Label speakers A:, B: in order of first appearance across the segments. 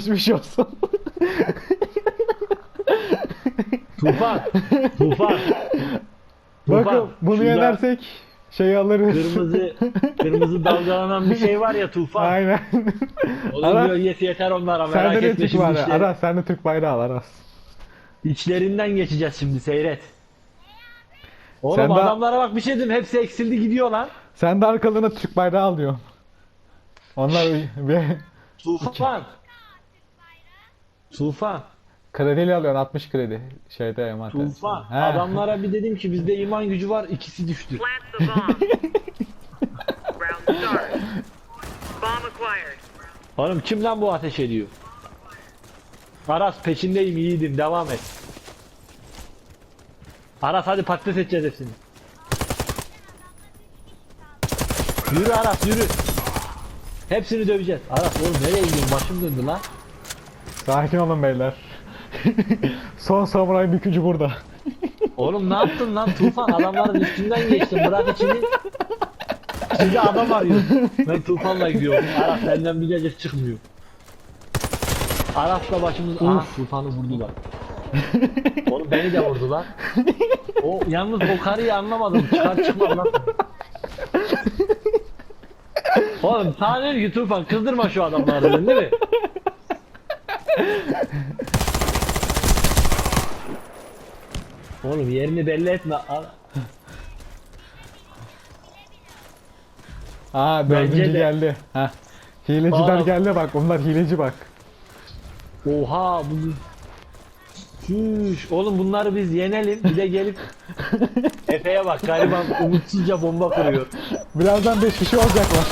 A: Geçmiş olsun.
B: Tufan. Tufan.
A: Bakın bunu
B: şurada
A: yenersek şeyi alırız.
B: Kırmızı, kırmızı dalgalanan bir şey var ya Tufan.
A: Aynen.
B: Onun
A: Aras,
B: gölgesi yeter onlara merak
A: Sende de
B: etme
A: Türk
B: işte.
A: Aras sen de Türk bayrağı al Aras.
B: İçlerinden geçeceğiz şimdi seyret. Oğlum
A: Sen
B: adamlara bak bir şey dedim hepsi eksildi gidiyor lan.
A: Sen de arkalığına Türk bayrağı al diyorsun. Onlar bir
B: Tufan. Tufan.
A: krediyle alıyorsun 60 kredi şeyde emanet.
B: Tufan.
A: He.
B: Adamlara bir dedim ki bizde iman gücü var ikisi düştü.
C: Plant the bomb. Round start. Bomb acquired.
B: Oğlum kim lan bu ateş ediyor? Aras peşindeyim yiğidim devam et. Aras hadi patates edeceğiz hepsini. Yürü Aras yürü. Hepsini döveceğiz. Aras oğlum nereye gidiyorsun başım döndü lan.
A: Sakin olun beyler. Son samuray bükücü burada.
B: Oğlum ne yaptın lan Tufan adamların üstünden geçtin bırak içini. Şimdi adam arıyor. Ben Tufan'la gidiyorum. Aras benden bir gece çıkmıyor. Aras'la başımız... Aha Tufan'ı vurdular. Oğlum beni de vurdular. O yalnız o karıyı anlamadım. Çıkar çıkmaz lan. Oğlum sana diyor ki Tufan kızdırma şu adamları değil mi? Oğlum yerini belli etme. Al-
A: Aa
B: Bence
A: dördüncü
B: de.
A: geldi. Heh. Hileciler
B: Aa.
A: geldi bak onlar hileci bak.
B: Oha bu Şuş, oğlum bunları biz yenelim bir de gelip Efe'ye bak gariban umutsuzca bomba kuruyor.
A: Birazdan 5 kişi olacaklar.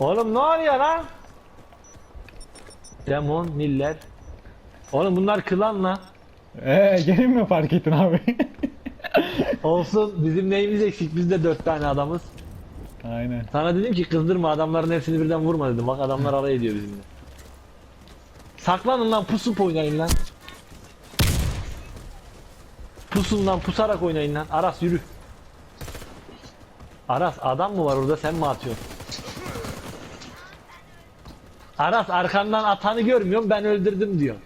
B: Oğlum ne oluyor lan? Demon, Miller. Oğlum bunlar klan lan.
A: Eee gelin mi fark ettin abi?
B: Olsun bizim neyimiz eksik biz de dört tane adamız.
A: Aynen.
B: Sana dedim ki kızdırma adamların hepsini birden vurma dedim. Bak adamlar alay ediyor bizimle. Saklanın lan pusup oynayın lan. Pusun lan pusarak oynayın lan. Aras yürü. Aras adam mı var orada sen mi atıyorsun? Aras arkandan atanı görmüyorum ben öldürdüm diyor.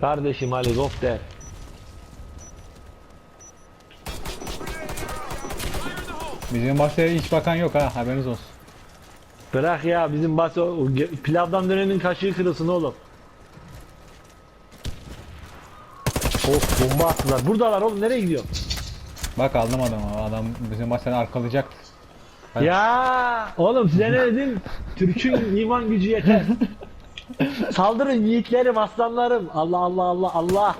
B: Kardeşim Ali Gop der.
A: Bizim başta hiç bakan yok ha haberiniz olsun.
B: Bırak ya bizim ge- pilavdan dönenin kaşığı kırılsın oğlum. Of bomba attılar. Buradalar oğlum nereye gidiyor?
A: Bak aldım adamı. Adam bizim başta arkalayacaktı. Evet.
B: Ya oğlum size ne dedim? Türk'ün iman gücü yeter. Saldırın yiğitlerim aslanlarım. Allah Allah Allah Allah.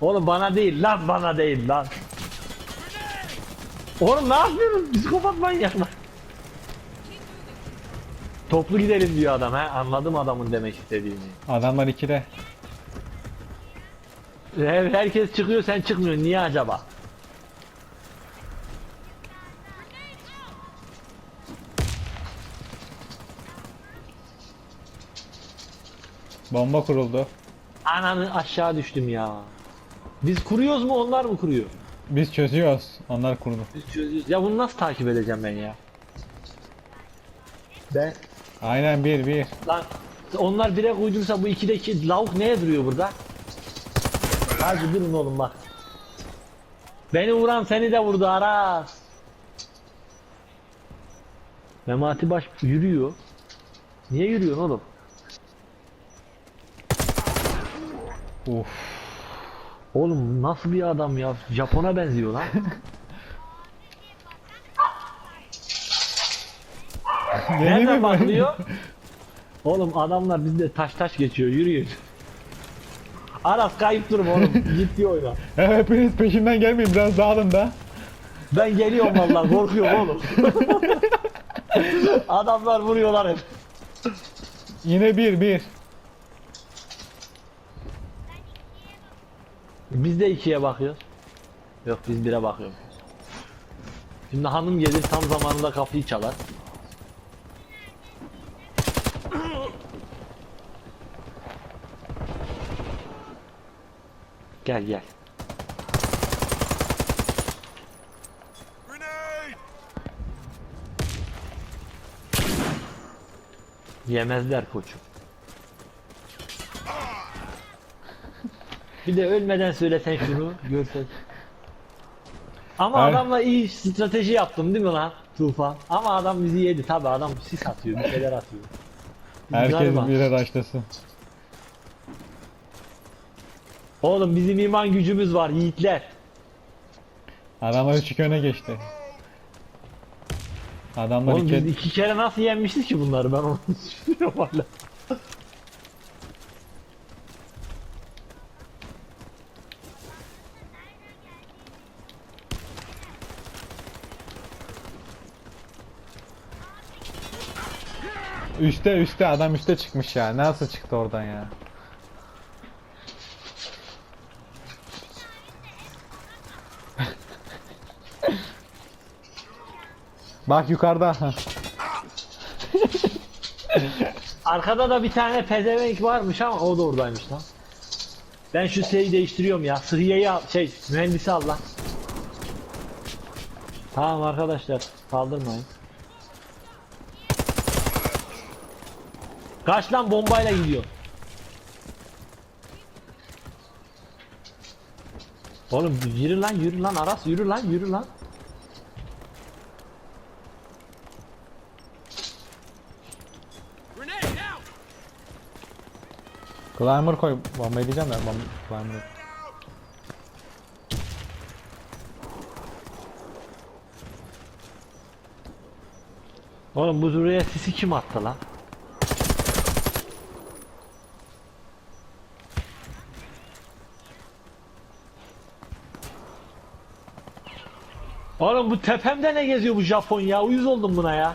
B: Oğlum bana değil lan bana değil lan. Oğlum ne yapıyorsunuz? Psikopat manyaklar. Toplu gidelim diyor adam he. Anladım adamın demek istediğini.
A: Adamlar 2'de.
B: Her- Herkes çıkıyor sen çıkmıyorsun. Niye acaba?
A: Bomba kuruldu.
B: Ananı aşağı düştüm ya. Biz kuruyoruz mu onlar mı kuruyor?
A: Biz çözüyoruz. Onlar kurdu.
B: Biz çözüyoruz. Ya bunu nasıl takip edeceğim ben ya? Ben
A: Aynen bir bir.
B: lan onlar direkt uydursa bu ikideki lavuk neye duruyor burada? Hadi durun oğlum bak. Beni vuran seni de vurdu Aras. Memati Baş yürüyor. Niye yürüyorsun oğlum?
A: Uf.
B: Oğlum nasıl bir adam ya? Japon'a benziyor lan. Nereden bakılıyor? Oğlum adamlar bizde taş taş geçiyor yürüyün. Aras kayıp durma oğlum ciddi oyna.
A: Hepiniz peşimden gelmeyin biraz dağılın da.
B: Ben geliyorum vallahi korkuyorum oğlum. adamlar vuruyorlar hep.
A: Yine bir bir.
B: Biz de ikiye bakıyoruz. Yok biz bire bakıyoruz. Şimdi hanım gelir tam zamanında kapıyı çalar. Gel gel. Yemezler koçum. Bir de ölmeden söylesen şunu görsek. Ama
A: Ay.
B: adamla iyi strateji yaptım değil mi lan Tufan? Ama adam bizi yedi tabi adam sis atıyor bir şeyler atıyor. Biz
A: Herkes
B: gariban.
A: bir araçlasın.
B: Oğlum bizim iman gücümüz var yiğitler.
A: Adamlar 3 öne geçti. Adamlar
B: Oğlum biz
A: iki...
B: iki kere nasıl yenmişiz ki bunları ben onu düşünüyorum hala.
A: Üste üste adam üste çıkmış ya. Nasıl çıktı oradan ya? Bak yukarıda.
B: Arkada da bir tane pezevenk varmış ama o da oradaymış lan. Ben şu şeyi değiştiriyorum ya. Sıhhiyeyi al, şey mühendisi al lan. Tamam arkadaşlar kaldırmayın. Kaç lan bombayla gidiyor. Oğlum yürü lan yürü lan Aras yürü lan yürü lan.
A: Climber koy. Bomba diyeceğim de bomba Climber.
B: Oğlum bu buraya sisi kim attı lan? Oğlum bu tepemde ne geziyor bu Japon ya? Uyuz oldum buna ya.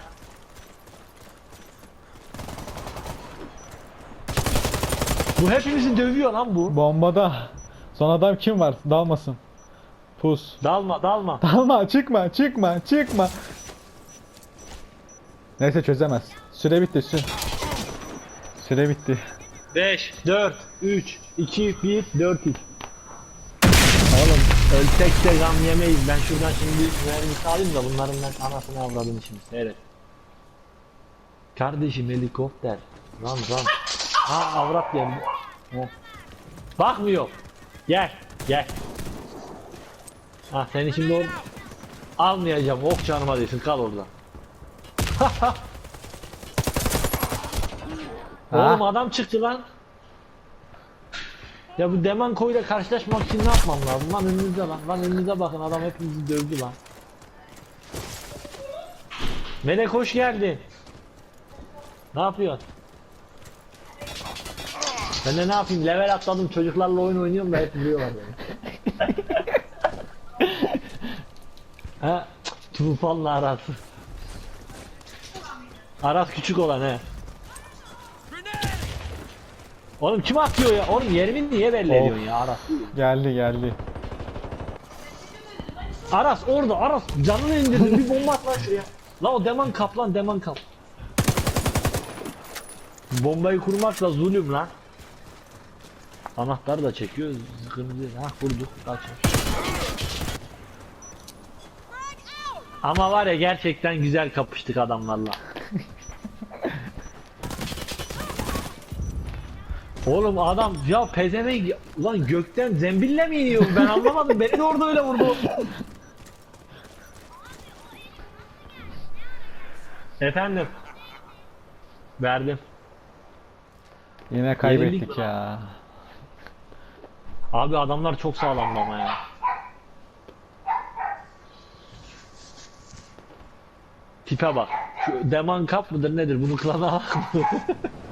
B: Bu hepimizi dövüyor lan bu.
A: Bombada. Son adam kim var? Dalmasın. Pus.
B: Dalma dalma.
A: Dalma çıkma çıkma çıkma. Neyse çözemez. Süre bitti sü. Süre bitti.
B: 5, 4, 3, 2, 1, 4, 3. Oğlum ölsek de gam yemeyiz. Ben şuradan şimdi mühendis alayım da bunların ben anasını avradım şimdi. Seyret. Kardeşim helikopter. Lan lan. Ha avrat geldi. Heh. Bakmıyor. Gel gel. Ha seni şimdi or almayacağım. Ok canıma değsin kal orada. Oğlum adam çıktı lan. Ya bu Demanko ile karşılaşmak için ne yapmam lazım? Lan önünüzde lan. Lan önünüze bakın adam hepimizi dövdü lan. Melek hoş geldin. Ne yapıyorsun? Ben de ne yapayım? Level atladım çocuklarla oyun oynuyorum da hep vuruyorlar beni. ha, Tufan'la Aras. Aras küçük olan he. Oğlum kim atıyor ya? Oğlum yerimi niye belli
A: Of.
B: ediyorsun ya Aras?
A: Geldi geldi.
B: Aras orada Aras canını indirdin bir bomba at lan şuraya. La o deman kap lan deman kap. Bombayı kurmakla zulüm lan. Anahtar da çekiyor sıkıntı değil. Hah vurduk kaçın. Ama var ya gerçekten güzel kapıştık adamlarla. Oğlum adam ya pezevenk ulan gökten zembille mi iniyor ben anlamadım beni de orada öyle vurdu. Efendim. Verdim.
A: Yine kaybettik
B: Yenildik
A: ya.
B: Abi adamlar çok sağlamdı ama ya. Tipe bak. Şu Deman kap mıdır nedir? Bunu klana bak.